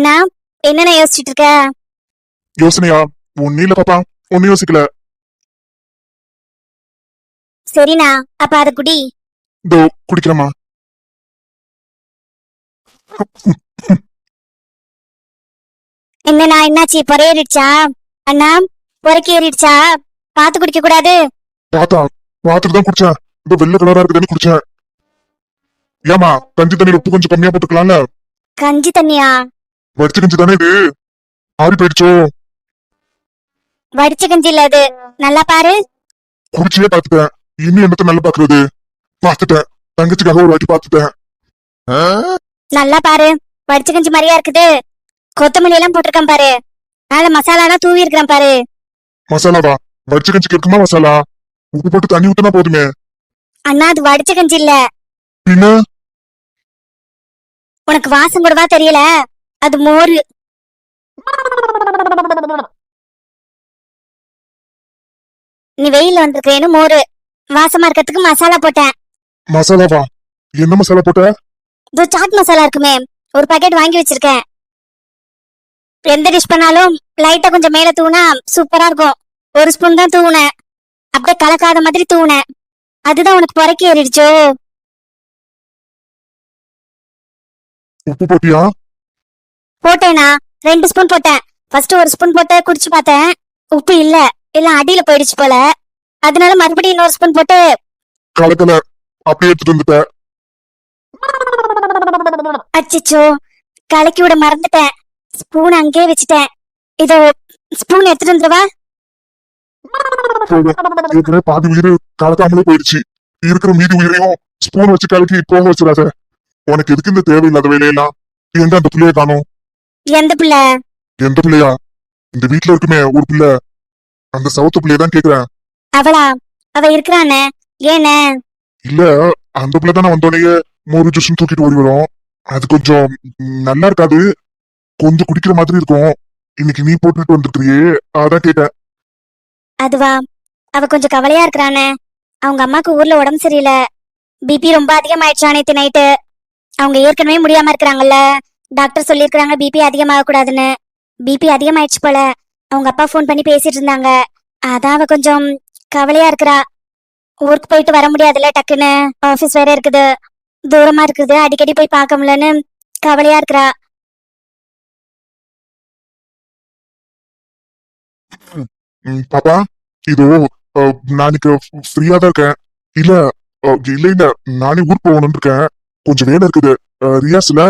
அண்ணா என்னென்ன யோசிச்சுட்டு இருக்க யோசனையா? ஒன்னும் இல்ல பாப்பா ஒன்னும் யோசிக்கல. சரிண்ணா அப்ப அத குடி. இதோ குடிக்கிறேம்மா. என்னண்ணா என்னாச்சு? பொறையேறிடுச்சா அண்ணா பொறைக்கு ஏறிடுச்சா? பார்த்து குடிக்க கூடாது பார்த்தா பார்த்துட்டு தான் குடிச்சேன். இதோ வெள்ளை கலரா இருக்குதுன்னு குடிச்சேன். ஏமா கஞ்சி தண்ணியில உப்பு கொஞ்சம் கம்மியா போட்டுக்கலாம்ல? கஞ்சி தண்ணியா? வடிச்ச கஞ்சி தானே இது? ஆறி போயிடுச்சோ? வடிச்ச கஞ்சி இல்ல அது. நல்லா பாரு. குடிச்சே பார்த்துட்டேன் இன்னும் என்னத்த நல்லா பாக்குறது? பார்த்துட்டேன் தங்கச்சிக்காக ஒரு வாட்டி பார்த்துட்டேன் நல்லா பாரு. வடிச்ச கஞ்சி மாதிரியா இருக்குது. கொத்தமல்லி எல்லாம் போட்டிருக்கேன் பாரு. மேல மசாலாலாம் தூவி இருக்கிறேன் பாரு. மசாலாவா? வடிச்ச கஞ்சிக்கு இருக்குமா மசாலா? உப்பு போட்டு தண்ணி ஊத்துனா போதுமே. அண்ணா அது வடிச்ச கஞ்சி இல்ல பின்ன? உனக்கு வாசம் கூடவா தெரியல? அது மோர். நீ வெயில்ல வந்திருக்கேன்னு மோரு. வாசமா இருக்கிறதுக்கு மசாலா போட்டேன். மசாலாவா? என்ன மசாலா போட்ட? இதோ சாட் மசாலா இருக்குமே. ஒரு பாக்கெட் வாங்கி வச்சிருக்கேன். எந்த டிஷ் பண்ணாலும் லைட்டா கொஞ்சம் மேல தூணா சூப்பரா இருக்கும். ஒரு ஸ்பூன் தான் தூவுனேன். அப்படியே கலக்காத மாதிரி தூவுனேன். அதுதான் உனக்கு புறக்கி ஏறிடுச்சோ. உப்பு போட்டியா? போட்டேனா? ரெண்டு ஸ்பூன் போட்டேன். ஃபர்ஸ்ட் ஒரு ஸ்பூன் போட்டு குடிச்சு பார்த்தேன். உப்பு இல்ல. இல்ல அடியில போயிடுச்சு போல. அதனால மறுபடியும் இன்னொரு ஸ்பூன் போட்டு கலக்கல அப்படியே எடுத்துட்டு வந்துட்ட அச்சச்சோ. கலக்கி விட மறந்துட்டேன். ஸ்பூன் அங்கேயே வச்சுட்டேன். இதோ ஸ்பூன் எடுத்துட்டு வந்துருவா ஏற்கனவே பாதி உயிர் கலக்காமலே போயிடுச்சு. இருக்கிற மீதி உயிரையும் ஸ்பூன் வச்சு கலக்கி போக வச்சிடாத. உனக்கு எதுக்கு இந்த தேவையில்லாத வேலையெல்லாம்? எங்க அந்த பிள்ளைய காணும்? எந்த பிள்ளை? எந்த பிள்ளையா? இந்த வீட்டுல இருக்குமே ஒரு பிள்ளை. அந்த சவுத்து பிள்ளைய தான் கேக்குறேன். அவளா? அவ இருக்கிறானே. ஏனே? இல்ல அந்த பிள்ளை தானே வந்தோடனே மோரு ஜூஸ் தூக்கிட்டு ஓடி வரும். அது கொஞ்சம் நல்லா இருக்காது. கொஞ்சம் குடிக்கிற மாதிரி இருக்கும். இன்னைக்கு நீ போட்டுட்டு வந்துருக்கிறியே அதான் கேட்டேன். அதுவா? அவ கொஞ்சம் கவலையா இருக்கிறானே. அவங்க அம்மாக்கு ஊர்ல உடம்பு சரியில்லை. பிபி ரொம்ப அதிகமாயிடுச்சா நேத்து நைட்டு. அவங்க ஏற்கனவே முடியாம இருக்கிறாங்கல்ல. டாக்டர் சொல்லியிருக்கிறாங்க பிபி அதிகமாக கூடாதுன்னு பிபி அதிகமாயிடுச்சு போல. அவங்க அப்பா ஃபோன் பண்ணி பேசிட்டு இருந்தாங்க அதான் அவ கொஞ்சம் கவலையா இருக்கிறா. ஊருக்கு போயிட்டு வர முடியாதுல்ல டக்குன்னு. ஆபீஸ் வேற இருக்குது. தூரமா இருக்குது. அடிக்கடி போய் பார்க்க முடியலன்னு கவலையா இருக்கிறா. பாப்பா இதோ நாளைக்கு நான் ஃப்ரீயா தான் இருக்கேன். இல்ல இல்ல இல்ல நானே ஊர் போகணும்னு இருக்கேன். கொஞ்சம் வேலை இருக்குது. ரியாஸ்ல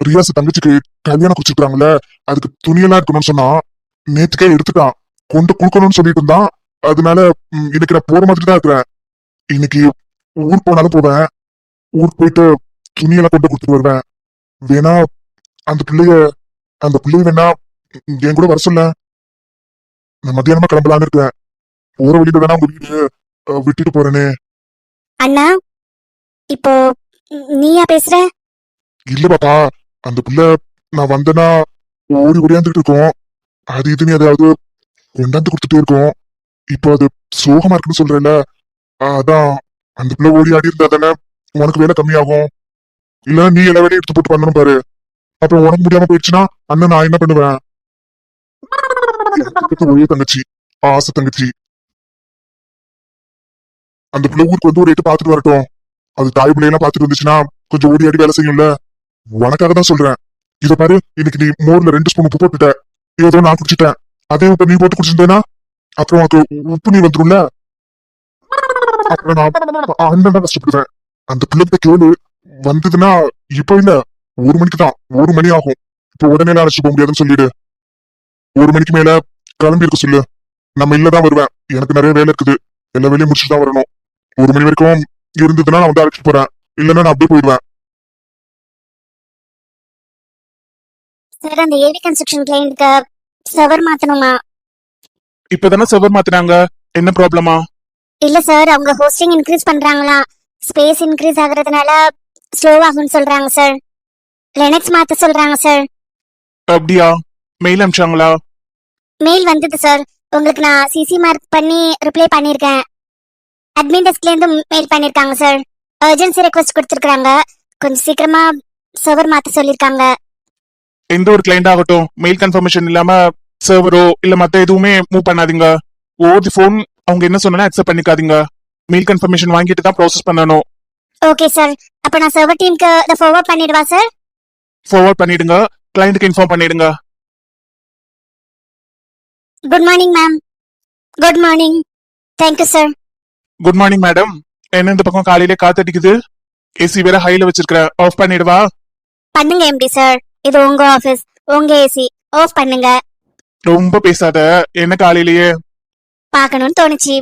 ரியாஸ் தங்கச்சிக்கு கல்யாணம் குடிச்சிருக்காங்கல்ல அதுக்கு துணியெல்லாம் இருக்கணும்னு சொன்னா நேத்துக்கே எடுத்துட்டான். கொண்டு கொடுக்கணும்னு சொல்லிட்டு இருந்தான். அதனால இன்னைக்கு நான் போற மாதிரி தான் இருக்கிறேன். இன்னைக்கு ஊர் போனாலும் போவேன். ஊருக்கு போயிட்டு துணியெல்லாம் கொண்டு கொடுத்துட்டு வருவேன். வேணா அந்த பிள்ளைய அந்த பிள்ளைய வேணா என் கூட வர சொல்ல நான் மத்தியானமா கிளம்பலான்னு இருக்கேன். போற வழியில தானே உங்க வீடு விட்டுட்டு போறேனே. அண்ணா இப்போ நீயா பேசுற? இல்ல பாப்பா அந்த பிள்ளை நான் வந்தேன்னா ஓடி ஓடியாந்துட்டு இருக்கோம் அது இதுன்னு ஏதாவது கொண்டாந்து கொடுத்துட்டே இருக்கோம். இப்போ அது சோகமா இருக்குன்னு சொல்றேன்ல. அதான். அந்த பிள்ளை ஓடி ஆடி இருந்தா தானே உனக்கு வேலை கம்மியாகும். இல்ல நீ எல்லா வேலையும் எடுத்து போட்டு பண்ணணும் பாரு. அப்புறம் உனக்கு முடியாம போயிடுச்சுன்னா அண்ணன் நான் என்ன பண்ணுவேன்? எனக்கு ஒரே தங்கச்சி. ஆசை தங்கச்சி. அந்த பிள்ளை ஊருக்கு வந்து ஒரு எட்டு பாத்துட்டு வரட்டும். அது தாய் பிள்ளையெல்லாம் பாத்துட்டு வந்துச்சுன்னா கொஞ்சம் ஓடி ஆடி வேலை செய்யும்ல. உனக்காக தான் சொல்றேன். இத பாரு இன்னைக்கு நீ மோர்ல ரெண்டு ஸ்பூன் உப்பு போட்டுட்ட. ஏதோ நான் குடிச்சிட்டேன். அதே உப்பை நீ போட்டு குடிச்சிருந்தேனா? அப்புறம் உனக்கு உப்பு நீ வந்துரும்ல? அப்புறம் நான் தான் கஷ்டப்படுவேன். அந்த பிள்ளைகிட்ட கேளு. வந்ததுன்னா இப்ப இல்ல ஒரு மணிக்கு தான். ஒரு மணி ஆகும். இப்ப உடனே அழைச்சு அழைச்சிட்டு போக முடியாதுன்னு சொல்லிடு. ஒரு மணிக்கு மேல கிளம்பி இருக்க சொல்லு. நம்ம இல்லதான் வருவேன். எனக்கு நிறைய வேலை இருக்குது. எல்லா வேலையும் முடிச்சுட்டு தான் வரணும். ஒரு மணி வரைக்கும் இருந்ததுன்னா நான் வந்து அழைச்சிட்டு போறேன். இல்லைன்னா நான் அப்படியே போயிடுவேன். சார் அந்த ஏவி கன்ஸ்ட்ரக்ஷன் கிளைண்ட்க்கு சவர் மாத்தணுமா? இப்பதானே சர்வர் மாத்தினாங்க? என்ன ப்ராப்ளமா இல்ல சார் அவங்க ஹோஸ்டிங் இன்க்ரீஸ் பண்றாங்களா? ஸ்பேஸ் இன்க்ரீஸ் ஆகுறதுனால ஸ்லோ ஆகும்னு சொல்றாங்க சார். லெனக்ஸ் மாத்த சொல்றாங்க சார். அப்படியா? மெயில் அனுப்பிச்சாங்களா? மெயில் வந்தது சார். உங்களுக்கு நான் சிசி மார்க் பண்ணி ரிப்ளை பண்ணிருக்கேன். அட்மின் டெஸ்க்ல இருந்து மெயில் பண்ணிருக்காங்க சார். அர்ஜென்சி ரெக்வஸ்ட் கொடுத்துருக்காங்க கொஞ்சம் சீக்கிரமா சர்வர் மாத்த சொல்லிருக்காங்க. எந்த ஒரு கிளைண்ட் ஆகட்டும் மெயில் கன்ஃபர்மேஷன் இல்லாம சர்வரோ இல்ல மத்த எதுவுமே மூவ் பண்ணாதீங்க. ஓவர் தி ஃபோன் அவங்க என்ன சொன்னாலும் அக்செப்ட் பண்ணிக்காதீங்க. மெயில் கன்ஃபர்மேஷன் வாங்கிட்டு தான் ப்ராசஸ் பண்ணணும். ஓகே சார் அப்ப நான் சர்வர் டீமுக்கு இதை ஃபார்வர்ட் பண்ணிடுவா சார் ஃபார்வர்ட் பண்ணிடுங்க. கிளைண்ட்டுக்கு இன்ஃபார்ம் பண்ணிடுங்க. Good morning ma'am good morning thank you sir good morning madam என்ன இந்த பக்கம் காலையிலே காத்தடிக்குது? ஏசி வேற ஹைல வச்சிருக்கிறேன் ஆஃப் பண்ணிடுவா. பண்ணுங்க எம்டி சார் இது உங்க ஆபீஸ் உங்க ஏசி ஆஃப் பண்ணுங்க. ரொம்ப பேசாத. என்ன காலையிலேயே? பார்க்கணும்னு தோணுச்சு.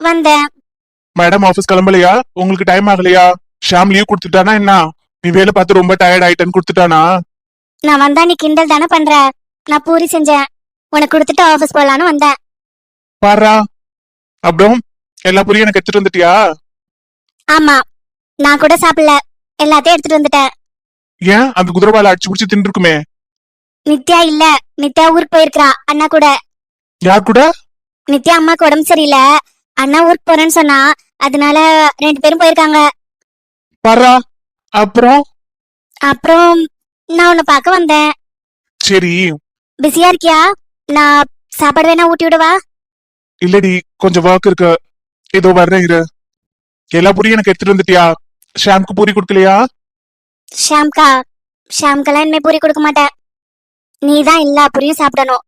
வந்தேன். மேடம் ஆபீஸ் கிளம்பலையா? உங்களுக்கு டைம் ஆகலையா? ஷாம் லீவ் கொடுத்துட்டானா என்ன? நீ வேலை பார்த்து ரொம்ப டயர்ட் ஆயிட்டேன்னு கொடுத்துட்டானா? நான் வந்தா நீ கிண்டல் தானே பண்ற? நான் பூரி செஞ்சேன். உனக்கு கொடுத்துட்டு ஆபீஸ் போலான்னு வந்தேன். பாரா. அப்புறம் எல்லா புரியும் எனக்கு எடுத்துட்டு வந்துட்டியா? ஆமா. நான் கூட சாப்பிடல. எல்லாத்தையும் எடுத்துட்டு வந்துட்டேன். ஏன்? அந்த குதிரவாலை அடிச்சு பிடிச்சி தின்றுக்குமே நித்யா இல்ல. நித்யா ஊருக்கு போயிருக்கா. அண்ணா கூட. யார் கூட? நித்யா அம்மாக்கு உடம்பு சரியில்லை. அண்ணா ஊருக்கு போறேன்னு சொன்னா அதனால ரெண்டு பேரும் போயிருக்காங்க. பாரா அப்புறம்? அப்புறம் நான் உன்னை பார்க்க வந்தேன். சரி. பிஸியா இருக்கியா? நான் சாப்பாடு வேணா ஊட்டி விடவா? இல்லடி கொஞ்சம் ஒர்க் இருக்கு. ஏதோ வர்றேன் இரு. எல்லா புரியும் எனக்கு எடுத்துட்டு வந்துட்டியா? ஷாம்க்கு பூரி கொடுக்கலையா? ஷாம்கா ஷாம்கெல்லாம் இனிமே பூரி கொடுக்க மாட்டேன் நீ தான் எல்லா பூரியும் சாப்பிடணும்.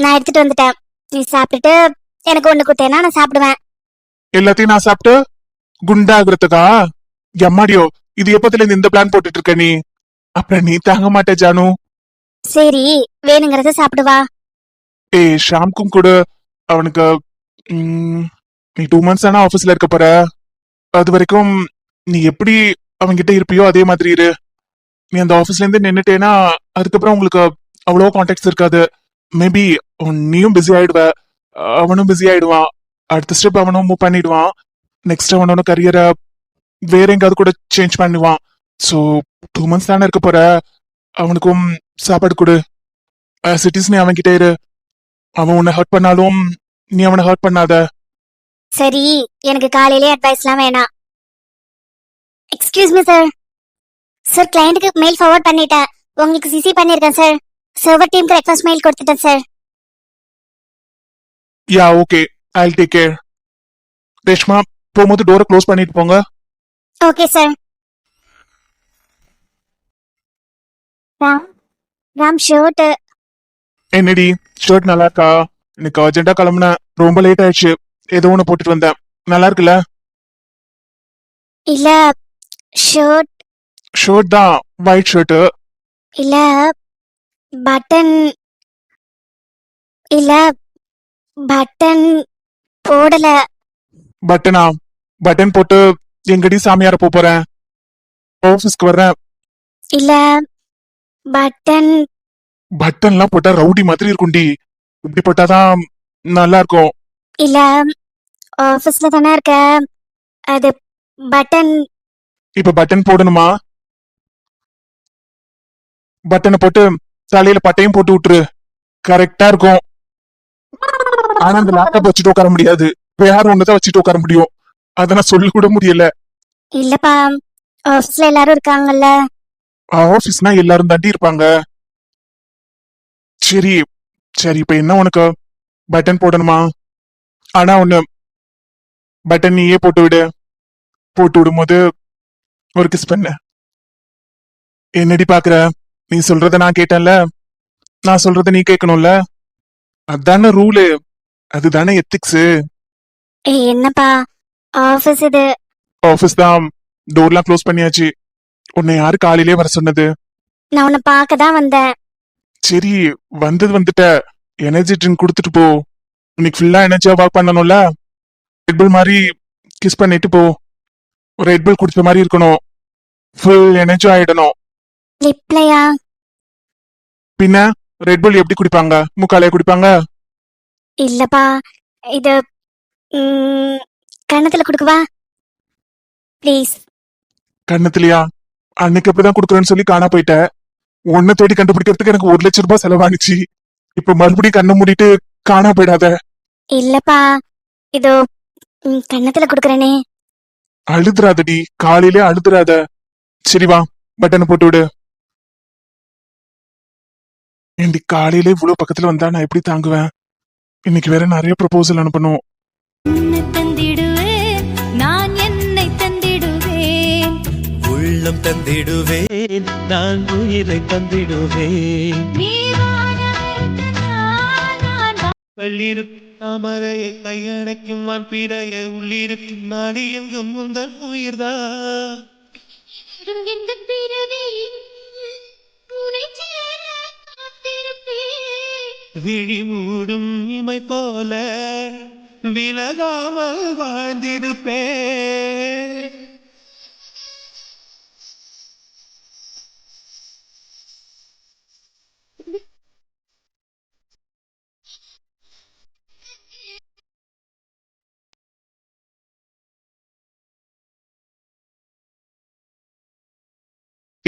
நான் எடுத்துட்டு வந்துட்டேன். நீ சாப்பிட்டுட்டு எனக்கு ஒண்ணு குத்தேன்னா நான் சாப்பிடுவேன். எல்லாத்தையும் நான் சாப்பிட்டு குண்டாகிறதுக்கா? எம்மாடியோ இது எப்பத்துல இருந்து இந்த பிளான் போட்டுட்டு இருக்க நீ? அப்புறம் நீ தாங்க மாட்டே ஜானு. சரி வேணுங்கிறத சாப்பிடுவா ஏய் ஷாம்க்கும் கூட. அவனுக்கு நீ டூ மந்த்ஸ் தானே ஆஃபீஸ்ல இருக்க போற? அது வரைக்கும் நீ எப்படி அவன்கிட்ட இருப்பியோ அதே மாதிரி இரு. நீ அந்த ஆஃபீஸ்ல இருந்து நின்னுட்டேன்னா அதுக்கப்புறம் உங்களுக்கு அவ்வளோ கான்டாக்ட்ஸ் இருக்காது. மேபி நீயும் பிஸி ஆயிடுவ. அவனும் பிஸி ஆயிடுவான். அடுத்த ஸ்டெப் அவனும் மூவ் பண்ணிடுவான். நெக்ஸ்ட் அவனோட கரியரை வேற எங்காவது கூட சேஞ்ச் பண்ணுவான். ஸோ டூ மந்த்ஸ் தானே இருக்க போற? அவனுக்கும் சாப்பாடு கொடு. சிட்டிஸ் நீ அவன்கிட்ட இரு. அவன் உன்னை ஹர்ட் பண்ணாலும் நீ அவனை ஹர்ட் பண்ணாத. சரி எனக்கு காலையிலே அட்வைஸ்லாம் வேணாம். எக்ஸ்கியூஸ் மீ சார் சார் கிளையண்ட்டுக்கு மெயில் ஃபார்வர்ட் பண்ணிட்டேன். உங்களுக்கு சிசி பண்ணியிருக்கேன் சார் சர்வர் டீமுக்கு ரெக்வஸ்ட் மெயில் கொடுத்துட்டேன் sir yeah okay I take care Reshma போகும்போது டோரை க்ளோஸ் பண்ணிட்டு போங்க. Okay sir Ram Ram shirt என்னடி ஷர்ட் நல்லா இருக்கா எனக்கு அர்ஜென்ட்டா கிளம்புனேன். ரொம்ப லேட் ஆயிடுச்சு. ஏதோ ஒன்று போட்டுட்டு வந்தேன். நல்லா இருக்குல்ல இல்ல ஷர்ட் ஷர்ட் தான் ஒயிட் ஷர்ட்டு இல்ல பட்டன் இல்ல பட்டன் போடல. பட்டனா பட்டன் போட்டு எங்கடி சாமியார போப் போறேன்? ஆஃபீஸ்க்கு வர்றேன். இல்ல பட்டன் பட்டன்லாம் போட்டா ரவுடி மாதிரி இருக்கும்டி. இப்படி போட்டாதான் நல்லா இருக்கும் இல்ல ஆபீஸ்ல தானே இருக்க. அது பட்டன் இப்ப பட்டன் போடணுமா? பட்டனை போட்டு தலையில பட்டையும் போட்டு விட்டுரு. கரெக்டா இருக்கும். ஆனா அந்த லேப்டாப் வச்சுட்டு உட்கார முடியாது. வேற ஒண்ணுதான் வச்சுட்டு உட்கார முடியும். அத நான் சொல்ல கூட முடியல. இல்லப்பா ஆபீஸ்ல எல்லாரும் இருக்காங்கல்ல? ஆபீஸ்னா எல்லாரும் தாண்டி இருப்பாங்க. சரி சரி இப்ப என்ன உனக்கு? பட்டன் போடணுமா? ஆனா ஒண்ணு பட்டன் நீயே போட்டு விடு. போட்டு விடும்போது ஒரு கிஸ் பண்ண. என்னடி பாக்குற? நீ சொல்றத நான் கேட்டேன்ல. நான் சொல்றத நீ கேட்கணும்ல. அதானே ரூலு அதுதானே எத்திக்ஸ் என்னப்பா? ஆபீஸ் இது. ஆபீஸ் தான். டோர்லாம் க்ளோஸ் பண்ணியாச்சு. உன்னை யாரு காலையிலே வர சொன்னது? நான் உன்னை பார்க்க தான் வந்தேன். சரி வந்தது வந்துட்ட. எனர்ஜி ட்ரிங்க் கொடுத்துட்டு போ. இன்னைக்கு ஃபுல்லா எனர்ஜியா வாக் பண்ணணும்ல? ரெட்பிள் மாதிரி கிஸ் பண்ணிட்டு போ. ஒரு ரெட்பிள் குடிச்ச மாதிரி இருக்கணும். ஃபுல் எனர்ஜி ஆயிடணும். லிப்லையா பின்ன ரெட்பிள் எப்படி குடிப்பாங்க? முக்காலைய குடிப்பாங்க? இல்லப்பா இது ம், கன்னத்துல கொடுக்கவா? ப்ளீஸ் கண்ணத்துலயா அன்னைக்கு அப்படிதான் குடுக்குறேன்னு சொல்லி காணா போயிட்ட. உன்னை தேடி கண்டுபிடிக்கிறதுக்கு எனக்கு ஒரு லட்சம் ரூபாய் செலவானுச்சு. இப்ப மறுபடியும் கண்ணை மூடிட்டு காணா போயிடாத. இல்லப்பா இதோ ம், கன்னத்துல கொடுக்குறேனே. அழுதுறாதடி. காலையிலே அழுதுறாத. சரி வா பட்டனை போட்டு விடு. ஏண்டி காலையில இவ்வளவு பக்கத்துல வந்தா நான் எப்படி தாங்குவேன்? இன்னைக்கு வேற நிறைய ப்ரொபோசல் அனுப்பணும். உன்னை தந்திடுவேன் நான் என்னை தந்திடுவேன். உள்ளம் தந்திடுவேன் நான் உயிரை தந்திடுவேன். பள்ளிருக்கும் தாமரையை கையடைக்கும் வான்பிறைய உள்ளிருக்கும் நாடி எங்கும் முந்தன் உயிர்தான் இந்த பிறவியில் உன்னை சேர காத்திருப்பேன். விழி மூடும் இமை போல விலகாமல் வாழ்ந்திருப்பேன்.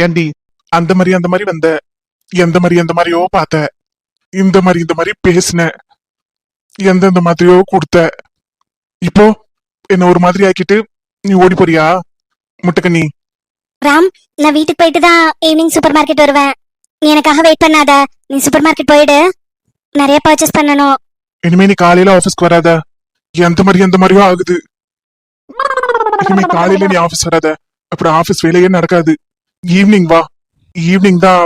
ஏண்டி அந்த மாதிரி அந்த மாதிரி வந்த எந்த மாதிரி எந்த மாதிரியோ பார்த்த இந்த மாதிரி இந்த மாதிரி பேசின எந்தெந்த மாதிரியோ கொடுத்த இப்போ என்ன ஒரு மாதிரி ஆக்கிட்டு நீ ஓடி போறியா முட்டைக்கண்ணி? ராம் நான் வீட்டுக்கு போயிட்டு தான் ஈவினிங் சூப்பர் மார்க்கெட் வருவேன். நீ எனக்காக வெயிட் பண்ணாத. நீ சூப்பர் மார்க்கெட் போயிடு. நிறைய பர்ச்சேஸ் பண்ணணும். இனிமே நீ காலையில ஆபீஸ்க்கு வராத. எந்த மாதிரி எந்த மாதிரியோ ஆகுது. இனிமே காலையில நீ ஆபீஸ் வராத. அப்புறம் ஆபீஸ் வேலையே நடக்காது. ஈவினிங் வா. ஈவினிங் தான்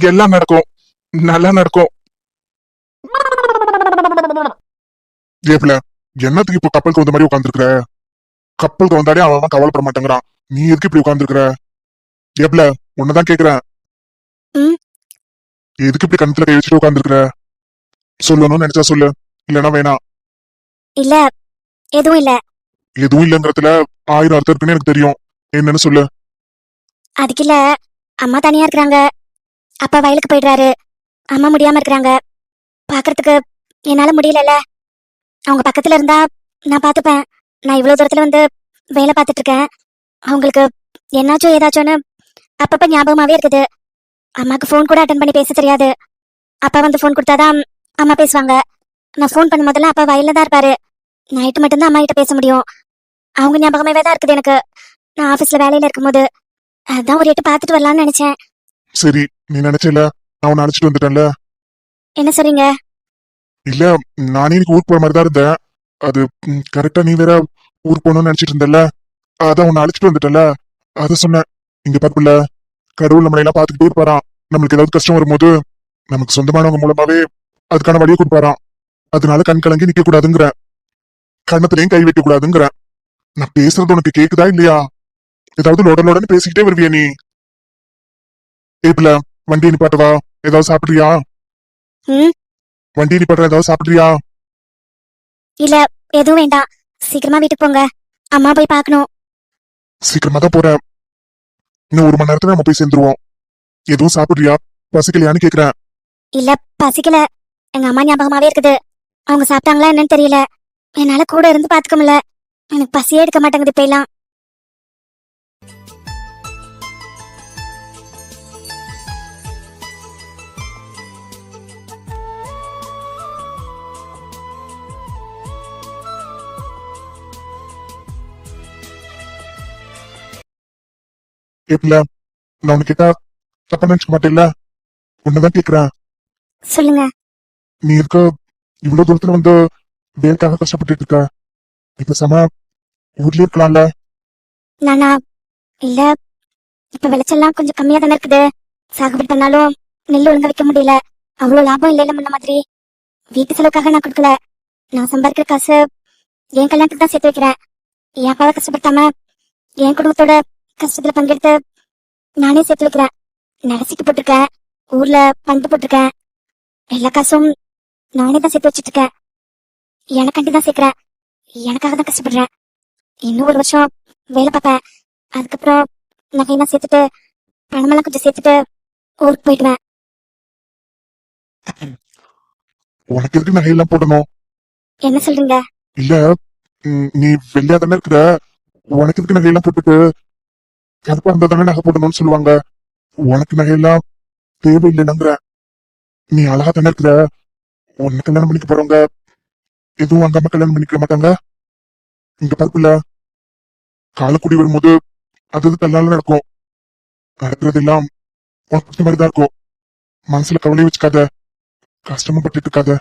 எல்லாம் நடக்கும். நல்லா நடக்கும். ஏப்ல என்னத்துக்கு இப்போ கப்பலுக்கு வந்த மாதிரி உட்காந்துருக்குற கப்பலுக்கு வந்தாலே அவன் கவலைப்பட மாட்டேங்கிறான். நீ எதுக்கு இப்படி உட்காந்துருக்குற ஏப்ல உன்னதான் கேக்குறேன். எதுக்கு இப்படி கணத்துல கை வச்சுட்டு உட்காந்துருக்குற சொல்லணும்னு நினைச்சா சொல்லு. இல்லைன்னா வேணாம். இல்ல எதுவும் இல்ல. எதுவும் இல்லைங்கிறதுல ஆயிரம் அர்த்தம் இருக்குன்னு எனக்கு தெரியும். என்னன்னு சொல்லு. அதுக்கு இல்ல அம்மா தனியா இருக்கிறாங்க. அப்பா வயலுக்கு போயிடுறாரு. அம்மா முடியாம இருக்கிறாங்க. பாக்குறதுக்கு என்னால முடியலல்ல. அவங்க பக்கத்துல இருந்தா நான் பாத்துப்பேன். நான் இவ்வளவு தூரத்துல வந்து வேலை பார்த்துட்டு இருக்கேன் அவங்களுக்கு என்னாச்சோ ஏதாச்சோன்னு அப்பப்ப ஞாபகமாவே இருக்குது. அம்மாக்கு ஃபோன் கூட அட்டன் பண்ணி பேச தெரியாது. அப்பா வந்து ஃபோன் கொடுத்தாதான் அம்மா பேசுவாங்க. நான் ஃபோன் பண்ணும் போதெல்லாம் அப்பா வயல்ல தான் இருப்பாரு. நைட்டு மட்டும்தான் அம்மா கிட்ட பேச முடியும். அவங்க ஞாபகமாவே தான் இருக்குது எனக்கு. நான் ஆஃபீஸில் வேலையில இருக்கும்போது அதான் ஒரு எட்டு பார்த்துட்டு வரலாம்னு நினைச்சேன். சரி நீ நினைச்சல? நான் உன்னை அழைச்சிட்டு வந்துட்டேன்ல? என்ன சொல்றீங்க? இல்ல நானே இன்னைக்கு ஊருக்கு போற மாதிரி தான் இருந்தேன். அது கரெக்டா நீ வேற ஊருக்கு போகணும்னு நினைச்சிட்டு இருந்தல அதான் உன்னை அழைச்சிட்டு வந்துட்டல அத சொன்னேன். இங்க பாப்புல கடவுள் நம்மளை எல்லாம் பாத்துக்கிட்டே இருப்பாராம். நம்மளுக்கு ஏதாவது கஷ்டம் வரும்போது நமக்கு சொந்தமானவங்க மூலமாவே அதுக்கான வழியை கொடுப்பாராம். அதனால கண் கலங்கி நிக்க கூடாதுங்கிற கண்ணத்திலையும் கை வைக்க கூடாதுங்கிற நான் பேசுறது உனக்கு கேக்குதா இல்லையா? ஏதாவது லோட லோடன்னு பேசிக்கிட்டே வருவியா நீ? ஏப்ல வண்டி நிப்பாட்டவா ஏதாவது சாப்பிடுறியா? வண்டி நிப்பாட்டுற ஏதாவது சாப்பிடுறியா? இல்ல எதுவும் வேண்டாம். சீக்கிரமா வீட்டுக்கு போங்க. அம்மா போய் பார்க்கணும். சீக்கிரமா தான் போறேன். இன்னும் ஒரு மணி நேரத்துல நம்ம போய் சேர்ந்துருவோம். எதுவும் சாப்பிடுறியா? பசிக்கலையான்னு கேக்குறேன். இல்ல பசிக்கல. எங்க அம்மா ஞாபகமாவே இருக்குது. அவங்க சாப்பிட்டாங்களா என்னன்னு தெரியல. என்னால கூட இருந்து பாத்துக்க முடியல. எனக்கு பசியே எடுக்க மாட்டேங்குது இப்ப எல்லாம். ஏப்ல நான் உனக்கு கேட்டா தப்பா நினைச்சுக்க மாட்டேல்ல உன்னதான் கேக்குறேன். சொல்லுங்க. நீ இருக்க இவ்வளவு தூரத்துல வந்து வேலைக்காக கஷ்டப்பட்டுட்டு இருக்க. இப்ப சம ஊர்லயே இருக்கலாம்ல. நானா? இல்ல. இப்ப விளைச்சல்லாம் கொஞ்சம் கம்மியா தானே இருக்குது. சாகுபடி பண்ணாலும் நெல் ஒழுங்கா வைக்க முடியல. அவ்வளவு லாபம் இல்லைல்ல முன்ன மாதிரி. வீட்டு செலவுக்காக நான் கொடுக்கல. நான் சம்பாதிக்கிற காசு என் கல்யாணத்துக்கு தான் சேர்த்து வைக்கிறேன். என் அப்பாவை கஷ்டப்படுத்தாம என் குடும்பத்தோட கஷ்டத்துல பங்கெடுத்து நானே சேர்த்து வைக்கிறேன் நரசிக்கு போட்டிருக்கேன். ஊர்ல பந்து போட்டிருக்கேன். எல்லா காசும் நானே தான் சேர்த்து வச்சிட்டு இருக்கேன் எனக்காண்டி தான் சேர்க்கிறேன். எனக்காக தான் கஷ்டப்படுறேன். இன்னும் ஒரு வருஷம் வேலை பார்ப்பேன். அதுக்கப்புறம் நகையெல்லாம் சேர்த்துட்டு பணமெல்லாம் கொஞ்சம் சேர்த்துட்டு ஊருக்கு போயிடுவேன். உனக்கு எதுக்கு நகையெல்லாம் போடணும்? என்ன சொல்றீங்க? இல்ல நீ வெள்ளையா தானே இருக்கிற? உனக்கு எதுக்கு நகையெல்லாம் போட்டுட்டு கருப்பா இருந்தா தானே நகை போடணும்னு சொல்லுவாங்க. உனக்கு நகையெல்லாம் தேவையில்லைங்கிற நீ அழகா தானே இருக்கிற. உன்னை கல்யாணம் பண்ணிக்க போறவங்க எதுவும் வாங்காம கல்யாணம் பண்ணிக்க மாட்டாங்க. இங்க பருப்புல காலக்குடி வரும்போது அது தன்னால நடக்கும். நடக்கிறது எல்லாம் உனக்கு பிடிச்ச மாதிரி தான் இருக்கும். மனசுல கவலையை வச்சுக்காத. கஷ்டமும் இருக்காத.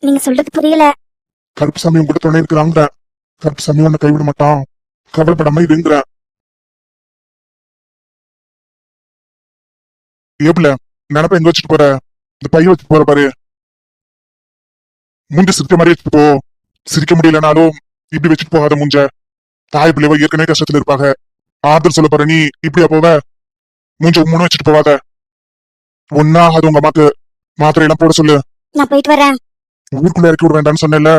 நீங்க சொல்றது புரியல. கருப்பு சாமி உங்ககிட்ட துணை இருக்கிறாங்க கருப்பு சாமி உன்னை கைவிட மாட்டான். கவலைப்படாம இருங்கிற ஏப்ல நினப்ப எங்க வச்சுட்டு போற? இந்த பைய வச்சுட்டு போற பாரு. மூஞ்ச சிரிக்க மாதிரி வச்சுட்டு போ. சிரிக்க முடியலனாலும் இப்படி வச்சுட்டு போகாத மூஞ்ச. தாய் பிள்ளைவ ஏற்கனவே கஷ்டத்துல இருப்பாங்க ஆறுதல் சொல்ல போற நீ இப்படியா போவ? மூஞ்ச மூணு வச்சுட்டு போவாத. ஒன்னா அது உங்க அம்மாக்கு மாத்திரை எல்லாம் போட சொல்லு. நான் போயிட்டு வரேன். ஊருக்குள்ள இறக்கி விட வேண்டாம்னு சொன்னேன்ல.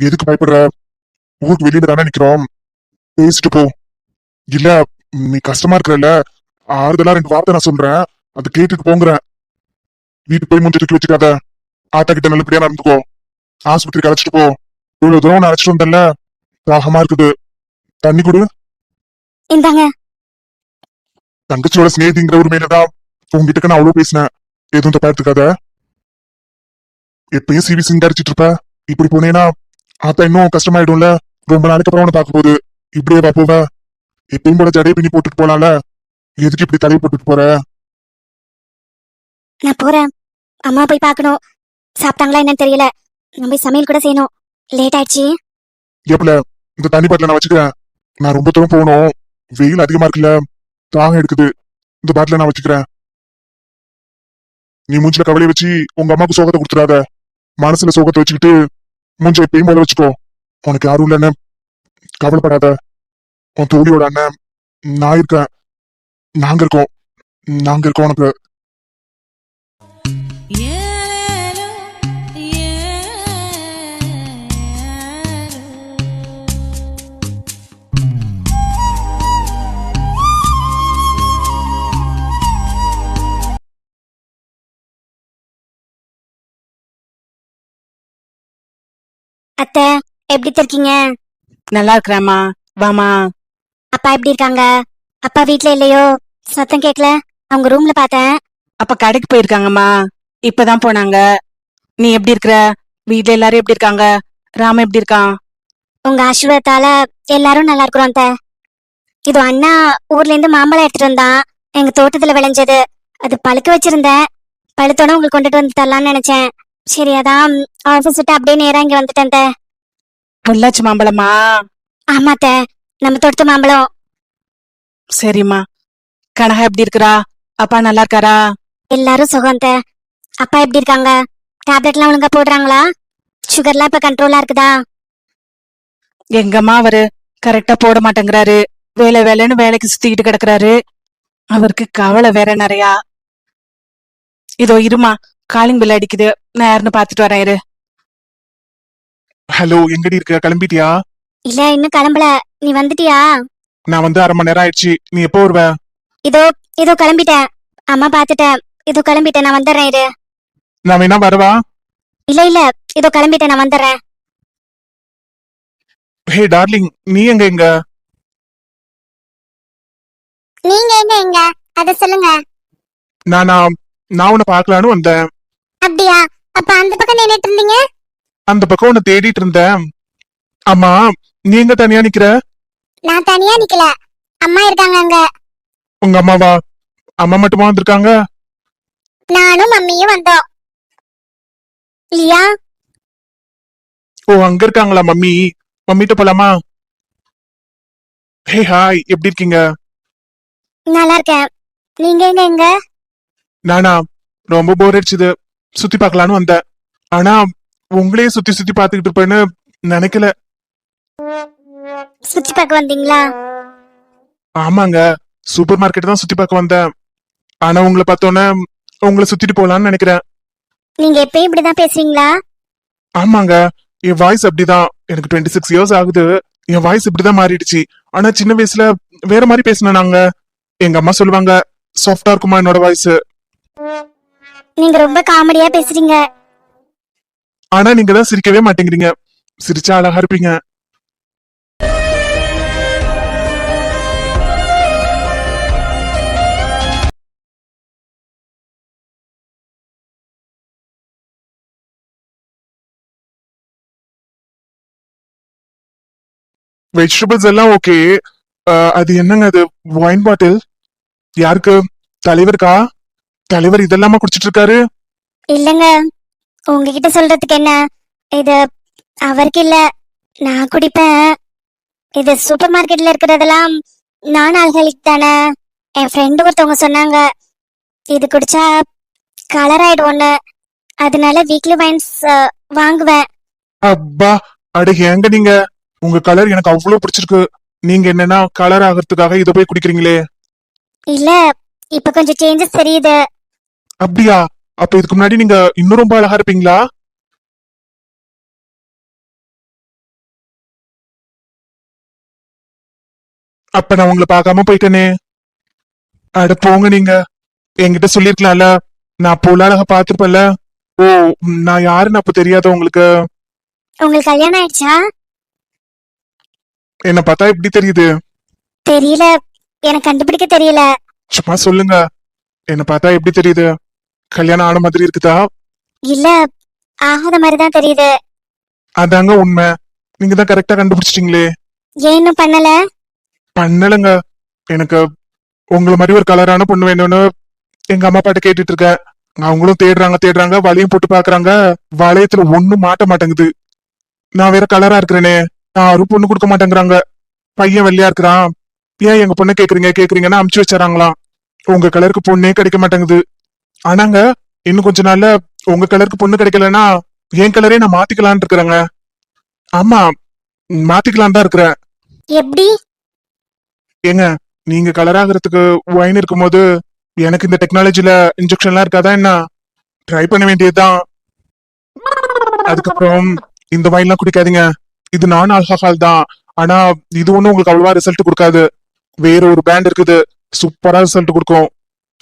எதுக்கு பயப்படுற? ஊருக்கு வெளியில தானே நிக்கிறோம். பேசிட்டு போ. இல்ல நீ கஷ்டமா இருக்கிறல்ல ஆறுதலா ரெண்டு வார்த்தை நான் சொல்றேன். அதை கேட்டுட்டு போங்கிறேன். வீட்டுக்கு போய் மூஞ்சி தூக்கி வச்சுக்காத. ஆத்தா கிட்ட நல்லபடியா நடந்துக்கோ. ஆஸ்பத்திரிக்கு அழைச்சிட்டு போ. இவ்வளவு தூரம் நான் அழைச்சிட்டு வந்தேன்ல. தாகமா இருக்குது. தண்ணி கொடு. இந்தாங்க. தங்கச்சியோட ஸ்நேகிங்கிற ஒரு மேலதான் உங்ககிட்ட நான் அவ்வளவு பேசினேன். எதுவும் தப்பா எடுத்துக்காத. எப்பயும் சிவி சிங்காரிச்சிட்டு இருப்ப. இப்படி போனேன்னா ஆத்தா இன்னும் கஷ்டமாயிடும்ல. ரொம்ப நாளைக்கு அப்புறம் உன்னை பார்க்க போகுது. இப்படியே வா போவ. எப்பயும் போல ஜடையை பின்னி போட்டுட்டு போலாம்ல? எதுக்கு இப்படி தலையை போட்டுட்டு போற? நான் போறேன். அம்மா போய் பார்க்கணும். சாப்பிட்டாங்களா என்னன்னு தெரியல. போய் சமையல் கூட செய்யணும். லேட் ஆயிடுச்சு. எப்பல? இந்த தண்ணி பாட்டில நான் வச்சுக்கிறேன். நான் ரொம்ப தூரம் போகணும். வெயில் அதிகமா இருக்குல்ல. தாகம் எடுக்குது. இந்த பாட்டில நான் வச்சுக்கிறேன். நீ மூஞ்சில கவலையை வச்சு உங்க அம்மாவுக்கு சோகத்தை கொடுத்துடாத. மனசுல சோகத்தை வச்சுக்கிட்டு மூஞ்ச எப்பயும் போல வச்சுக்கோ. உனக்கு யாரும் இல்லைன்னு கவலைப்படாத. உன் தோழியோட அண்ணன் நான் இருக்கேன். நாங்க இருக்கோம். நாங்க இருக்கோம் உனக்கு. அத்தை எப்படி இருக்கீங்க? நல்லா இருக்கிறேம்மா. வாமா அப்பா எப்படி இருக்காங்க? அப்பா வீட்ல இல்லையோ? சத்தம் கேட்கல அவங்க ரூம்ல பார்த்தேன். அப்ப கடைக்கு போயிருக்காங்கம்மா. இப்பதான் போனாங்க. நீ எப்படி இருக்கிற? வீட்ல எல்லாரும் எப்படி இருக்காங்க? ராம எப்படி இருக்கான்? உங்க ஆசீர்வாதத்தால எல்லாரும் நல்லா இருக்கிறோம் அத்தை. இது அண்ணா ஊர்ல இருந்து மாம்பழம் எடுத்துட்டு வந்தான். எங்க தோட்டத்துல விளைஞ்சது. அது பழுக்க வச்சிருந்தேன். பழுத்தோட உங்களுக்கு கொண்டுட்டு வந்து தரலாம்னு நினைச்சேன். சரி அதான் ஆஃபீஸ் விட்டு அப்படியே நேரா இங்க வந்துட்டேன் அத்தை. பொள்ளாச்சி மாம்பழமா? ஆமா அத்தை. நம்ம தோட்டத்து மாம்பழம். சரிம்மா. கனகா எப்படி இருக்கிறா? அப்பா நல்லா இருக்காரா? எல்லாரும் சுகம் அத்தை. அப்பா எப்படி இருக்காங்க? டேப்லெட்லாம் ஒழுங்கா போடுறாங்களா? சுகர்லாம் இப்ப கண்ட்ரோலா இருக்குதா? எங்கம்மா அவரு? கரெக்டா போட மாட்டேங்கிறாரு. வேலை வேலைன்னு வேலைக்கு சுத்திக்கிட்டு கிடக்குறாரு. அவருக்கு கவலை வேற நிறையா. இதோ இருமா காலிங் பில் அடிக்குது. நான் யாருன்னு பாத்துட்டு வரேன் இரு. ஹலோ எங்கடி இருக்க? கிளம்பிட்டியா? இல்ல இன்னும் கிளம்பல. நீ வந்துட்டியா? நான் வந்து அரை மணி நேரம் ஆயிடுச்சு. நீ எப்போ வருவ? இதோ இதோ கிளம்பிட்டேன். அம்மா பாத்துட்டேன் இதோ கிளம்பிட்டேன். நான் வந்துடுறேன் இரு. நான் வேணா வரவா? இல்ல இல்ல. இதோ கிளம்பிட்டேன். நான் வந்துடுறேன். ஹே டார்லிங் நீ எங்க எங்க? நீங்க எங்க எங்க? அத சொல்லுங்க. நானா நான் உன்னை பார்க்கலான்னு வந்தேன். அப்படியா? அப்ப அந்த பக்கம் நின்னுட்டு இருந்தீங்க? அந்த பக்கம் உன்னை தேடிட்டு இருந்தேன். ஆமா நீ எங்க தனியா நிக்கிற? நான் தனியா நிக்கல. அம்மா இருக்காங்க அங்க. உங்க அம்மாவா? அம்மா மட்டுமா வந்திருக்காங்க? நானும் மம்மியும் வந்தோம். இல்லையா ஓ அங்க இருக்காங்களா மம்மி? மம்மிட்ட போலாமா? ஹே ஹாய் எப்படி இருக்கீங்க? நல்லா இருக்கேன். நீங்க எங்க எங்க? நானா ரொம்ப போர் அடிச்சுது. சுத்தி பார்க்கலான்னு வந்தேன். ஆனா உங்களையே சுத்தி சுத்தி பாத்துக்கிட்டு இருப்பேன்னு நினைக்கல. சுத்தி பார்க்க வந்தீங்களா? ஆமாங்க. சூப்பர் மார்க்கெட் தான் சுத்தி பார்க்க வந்தேன். ஆனா உங்களை பார்த்தோன்னே உங்களை சுத்திட்டு போலான்னு நினைக்கிறேன். நீங்க எப்பயும் இப்படிதான் பேசுவீங்களா? ஆமாங்க. என் வாய்ஸ் அப்படிதான். எனக்கு டுவெண்ட்டி சிக்ஸ் இயர்ஸ் ஆகுது. என் வாய்ஸ் இப்படிதான் மாறிடுச்சு. ஆனா சின்ன வயசுல வேற மாதிரி பேசினேன் நாங்க எங்க அம்மா சொல்லுவாங்க சாஃப்டா இருக்குமா என்னோட வாய்ஸ் நீங்க ரொம்ப காமெடியா பேசுறீங்க. ஆனா நீங்க தான் சிரிக்கவே மாட்டேங்கிறீங்க. சிரிச்சா அழகா இருப்பீங்க. வெஜிடபிள்ஸ் எல்லாம் ஓகே அது என்னங்க அது? ஒயின் பாட்டில் யாருக்கு? தலைவருக்கா? தலைவர் இதெல்லாமா குடிச்சிட்டு இருக்காரு இல்லங்க. உங்ககிட்ட சொல்றதுக்கு என்ன? இது அவருக்கு இல்ல. நான் குடிப்பேன். இது சூப்பர் மார்க்கெட்ல இருக்கிறதெல்லாம் நான் ஆல்கஹாலிக் தானே. என் ஃப்ரெண்டு ஒருத்தவங்க சொன்னாங்க. இது குடிச்சா கலர் ஆயிடுவோன்னு. அதனால வீக்லி வைன்ஸ் வாங்குவேன். அப்பா அட ஏங்க நீங்க? உங்க கலர் எனக்கு அவ்வளவு பிடிச்சிருக்கு. நீங்க என்னன்னா கலர் ஆகிறதுக்காக இதை போய் குடிக்கிறீங்களே? இல்ல இப்ப கொஞ்சம் சேஞ்சஸ் தெரியுது. அப்படியா? அப்ப இதுக்கு முன்னாடி நீங்க இன்னும் ரொம்ப அழகா இருப்பீங்களா? அப்ப நான் உங்களை பார்க்காம போயிட்டேனே. அட போங்க நீங்க. என்கிட்ட சொல்லிருக்கலாம்ல நான் அப்போ உள்ள அழகா பார்த்திருப்பேன்ல. ஓ நான் யாருன்னு அப்ப தெரியாத உங்களுக்கு? உங்களுக்கு கல்யாணம் ஆயிடுச்சா? என்ன பார்த்தா எப்படி தெரியுது? தெரியல. எனக்கு கண்டுபிடிக்க தெரியல. சும்மா சொல்லுங்க. என்ன பார்த்தா எப்படி தெரியுது? கல்யாணம் ஆன மாதிரி இருக்குதா? இல்ல ஆகாத மாதிரி தான் தெரியுது. அதாங்க உண்மை. நீங்க தான் கரெக்டா கண்டுபிடிச்சிட்டீங்களே. ஏன் இன்னும் பண்ணல? பண்ணலங்க. எனக்கு உங்களை மாதிரி ஒரு கலரான பொண்ணு வேணும்னு எங்க அம்மா பாட்ட கேட்டுட்டு இருக்கேன். அவங்களும் தேடுறாங்க தேடுறாங்க வளையம் போட்டு பாக்குறாங்க வளையத்துல ஒண்ணும் மாட்ட மாட்டேங்குது. நான் வேற கலரா இருக்கிறேனே. யாரும் பொண்ணு கொடுக்க மாட்டேங்கிறாங்க. பையன் வெள்ளையா இருக்கிறான். ஏன் எங்க பொண்ணை கேக்குறீங்க? கேக்குறீங்கன்னு அமுச்சு வச்சுறாங்களாம் உங்க கலருக்கு பொண்ணே கிடைக்க மாட்டேங்குது. ஆனாங்க இன்னும் கொஞ்ச நாள்ல உங்க கலருக்கு பொண்ணு கிடைக்கலன்னா என் கலரே நான் மாத்திக்கலாம்னு இருக்கிறேங்க. ஆமா மாத்திக்கலாம் தான் இருக்கிறேன். எப்படி? ஏங்க நீங்க கலர் ஆகுறதுக்கு ஒயின் இருக்கும்போது எனக்கு இந்த டெக்னாலஜில இன்ஜெக்ஷன்லாம் இருக்காதா என்ன? ட்ரை பண்ண வேண்டியதுதான். அதுக்கப்புறம் இந்த ஒயின்லாம் குடிக்காதீங்க. இது நான் ஆல்கஹால் தான். ஆனா இது ஒண்ணும் உங்களுக்கு அவ்வளவா ரிசல்ட் கொடுக்காது. வேற ஒரு பேண்ட் இருக்குது. சூப்பரா ரிசல்ட் கொடுக்கும்.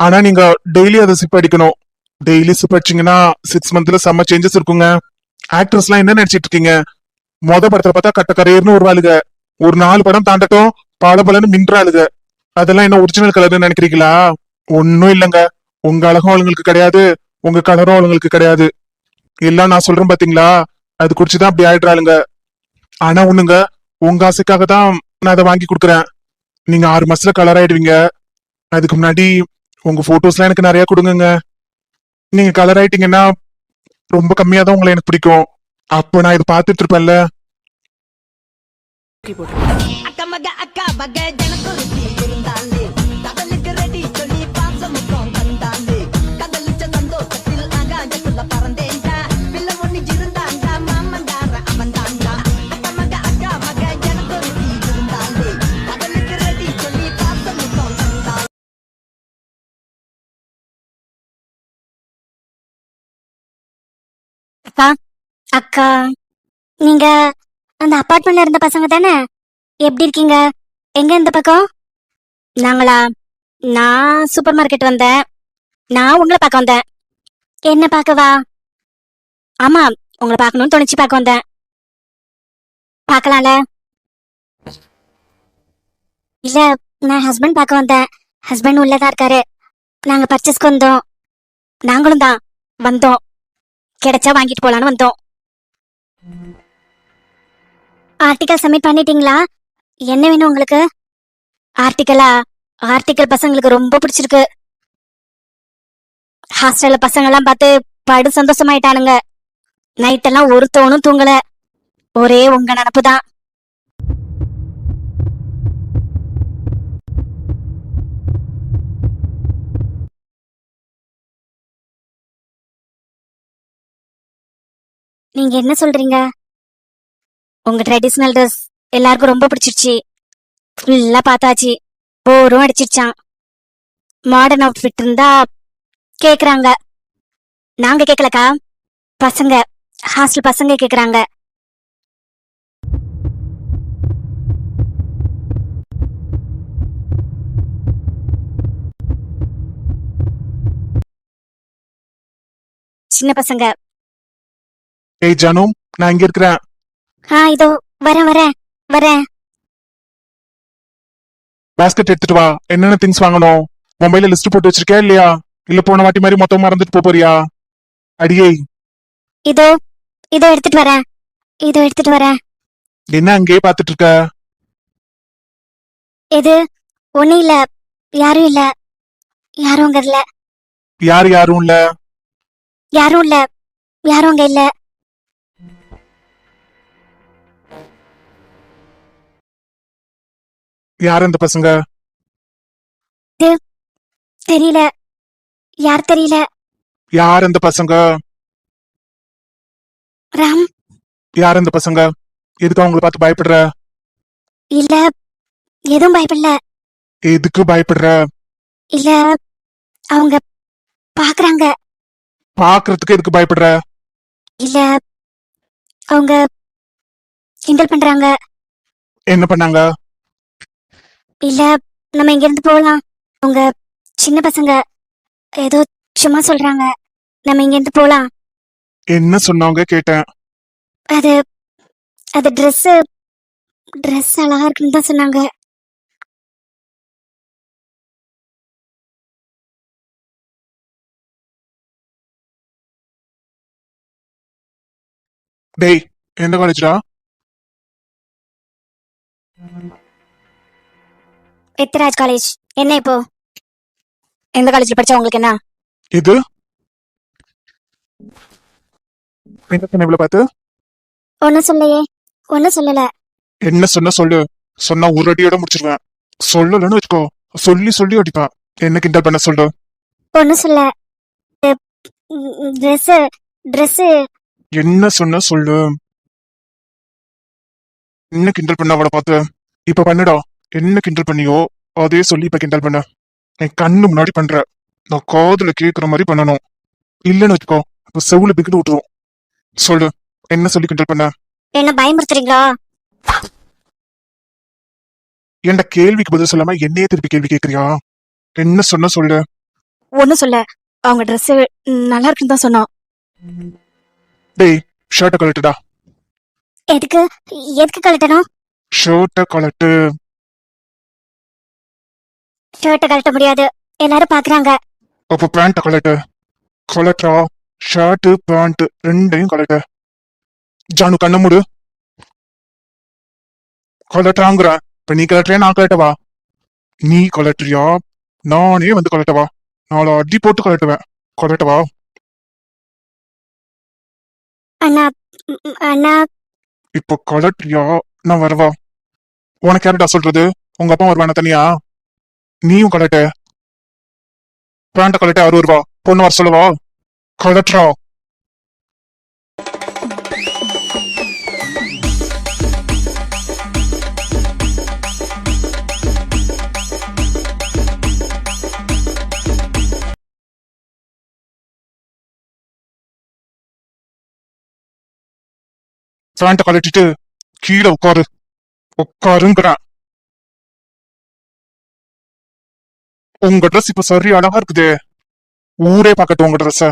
ஆனா நீங்க டெய்லி அதை சிப் அடிக்கணும். டெய்லி சிப் அடிச்சீங்கன்னா சிக்ஸ் மந்த்ல செம்ம சேஞ்சஸ் இருக்குங்க. ஆக்டர்ஸ் எல்லாம் என்ன நினைச்சிட்டு இருக்கீங்க? மொத படத்துல பார்த்தா கட்ட கரையர்னு வருவாளுங்க ஒரு நாலு படம் தாண்டட்டும் பல பலன்னு மின்றாளுங்க அதெல்லாம் என்ன ஒரிஜினல் கலர்னு நினைக்கிறீங்களா? ஒன்னும் இல்லைங்க. உங்க அழகும் அவளுங்களுக்கு கிடையாது. உங்க கலரும் அவளுங்களுக்கு கிடையாது. எல்லாம் நான் சொல்றேன் பாத்தீங்களா? அது குடிச்சுதான் அப்படி ஆயிடுறாளுங்க. ஆனா ஒண்ணுங்க உங்க ஆசைக்காக தான் நான் அதை வாங்கி கொடுக்குறேன். நீங்க ஆறு மாசத்துல கலர் ஆயிடுவீங்க. அதுக்கு முன்னாடி உங்க போட்டோஸ்லாம் எனக்கு நிறைய கொடுங்க நீங்க கலர் ஆயிட்டீங்கன்னா ரொம்ப கம்மியா தான் உங்களை எனக்கு பிடிக்கும். அப்போ நான் இதை பார்த்துட்டு இருப்பேன்ல. அக்கா. அக்கா நீங்க அந்த அபார்ட்மெண்ட்ல இருந்த பசங்க தானே? எப்படி இருக்கீங்க? எங்க இந்த பக்கம்? நாங்களா? நான் சூப்பர் மார்க்கெட் வந்தேன். நான் உங்களை பார்க்க வந்தேன். என்ன பார்க்கவா ஆமா உங்களை பார்க்கணும்னு தோணுச்சு பார்க்க வந்தேன். பார்க்கலாம்ல? இல்ல நான் ஹஸ்பண்ட் பார்க்க வந்தேன். ஹஸ்பண்ட் உள்ளதா இருக்காரு. நாங்க பர்ச்சேஸ்க்கு வந்தோம். நாங்களும் தான் வந்தோம். கிடைச்சா வாங்கிட்டு போலான்னு வந்தோம். ஆர்டிக்கல் சப்மிட் பண்ணிட்டீங்களா? என்ன வேணும் உங்களுக்கு? ஆர்டிக்கலா ஆர்டிக்கல் பசங்களுக்கு ரொம்ப பிடிச்சிருக்கு. ஹாஸ்டல்ல பசங்க எல்லாம் பார்த்து படு சந்தோஷமாயிட்டானுங்க. நைட்டெல்லாம் ஒருத்தவனும் தூங்கல. ஒரே உங்க நினப்பு தான் நீங்க என்ன சொல்றீங்க? உங்க ட்ரெடிஷ்னல் ட்ரெஸ் எல்லாருக்கும் ரொம்ப பிடிச்சிருச்சு. ஃபுல்லா பார்த்தாச்சு. போரும் அடிச்சிருச்சான் மாடர்ன் அவுட்ஃபிட் இருந்தா கேக்குறாங்க. நாங்க கேட்கலக்கா பசங்க. ஹாஸ்டல் பசங்க கேக்குறாங்க. சின்ன பசங்க. ஏய் ஜானு நான் இங்க இருக்கிறேன். ஆ இதோ வரேன் வரேன் வரேன். பாஸ்கெட் எடுத்துட்டு வா. என்னென்ன திங்ஸ் வாங்கணும்? மொபைல்ல லிஸ்ட் போட்டு வச்சிருக்கியா இல்லையா? இல்ல போன வாட்டி மாதிரி மொத்தம் மறந்துட்டு போறியா அடியே. இதோ இதோ எடுத்துட்டு வரேன். இதோ எடுத்துட்டு வரேன். என்ன அங்கேயே பாத்துட்டு இருக்க? எது? ஒண்ணும் இல்ல. யாரும் இல்ல. யாரும் அங்க இல்ல. யார் யாரும் இல்ல? யாரும் இல்ல. யாரும் அங்க இல்ல. யார் அந்த பசங்க? தெரியல. யார் தெரியல? யார் அந்த பசங்க? ராம். யார் அந்த பசங்க? எதுக்கு அவங்கள பார்த்து பயப்படுற? இல்ல எதுவும் பயப்படல. எதுக்கு பயப்படுற? இல்ல அவங்க பாக்குறாங்க. பாக்குறதுக்கு எதுக்கு பயப்படுற? இல்ல அவங்க கிண்டல் பண்றாங்க. என்ன பண்ணாங்க? இல்ல நம்ம இங்க இருந்து போகலாம் அவங்க சின்ன பசங்க ஏதோ சும்மா சொல்றாங்க. நம்ம இங்க இருந்து போலாம். என்ன சொன்னாங்க கேட்டேன். அது அது Dress Dress அழகா இருக்குன்னு தான் சொன்னாங்க. டேய் எந்த காலேஜ்டா எத்திராஜ் காலேஜ் என்ன இப்போ? எந்த காலேஜ்ல படிச்சா உங்களுக்கு என்ன? இது? என்ன பார்த்து? ஒன்னும் சொல்லலையே. ஒன்னும் சொல்லல. என்ன சொன்ன சொல்லு. சொன்னா ஒரு அடியோட முடிச்சிருவேன். சொல்லலன்னு வச்சுக்கோ. சொல்லி சொல்லி அடிப்பேன். என்ன கிண்டல் பண்ண சொல்லு. ஒன்னும் சொல்ல ட்ரெஸ் Dress. என்ன சொன்ன சொல்லு. என்ன கிண்டல் பண்ண அவளை பார்த்து? இப்ப பண்ணுடா. என்ன கிண்டல் பண்ணியோ அதே சொல்லி இப்ப கிண்டல் பண்ண. என் கண்ணு முன்னாடி பண்ற. நான் காதுல கேக்குற மாதிரி பண்ணணும். இல்லன்னு வச்சுக்கோ இப்ப செவுல பிக்கிட்டு விட்டுரும் சொல்லு என்ன சொல்லி கிண்டல் பண்ண? என்ன பயமுறுத்துறீங்களா? ஏன்டா கேள்விக்கு பதில் சொல்லாம என்னையே திருப்பி கேள்வி கேக்குறியா? என்ன சொன்ன சொல்லு. ஒன்னும் சொல்ல. அவங்க Dress நல்லா இருக்குன்னு தான் சொன்னான். டேய் ஷர்ட்டை கழட்டுடா. எதுக்கு? எதுக்கு கழட்டணும்? ஷர்ட்டை கழட்டு. ஷர்ட்டை கழட்ட முடியாது. எல்லாரும் பாக்குறாங்க. அப்ப பேண்ட்டை கழட்டு. கலட்டா ஷர்ட் பேண்ட் ரெண்டையும் கலட்டு ஜானு கண்ண மூடு. கலட்டாங்கிற இப்ப நீ கலட்டுறியா நான் கலட்டவா நீ கலட்டுறியா நானே வந்து கலட்டவா நாலு அடி போட்டு கலட்டுவேன் கலட்டவா அண்ணா அண்ணா. இப்போ கலட்டுறியா நான் வரவா? உனக்கு யாருடா சொல்றது? உங்க அப்பா வருவானா தனியா? நீயும் கலட்ட. பேண்ட கலட்ட அறுபது ரூபா பொண்ணு வர சொல்லுவா. கலட்டுறா. பேண்ட கலட்டிட்டு கீழே உட்காரு. உட்காருங்கிறேன். உங்க ட்ரெஸ் இப்ப சரி அழகா இருக்குது. ஊரே பாக்கட்டும் உங்க ட்ரெஸ்ஸ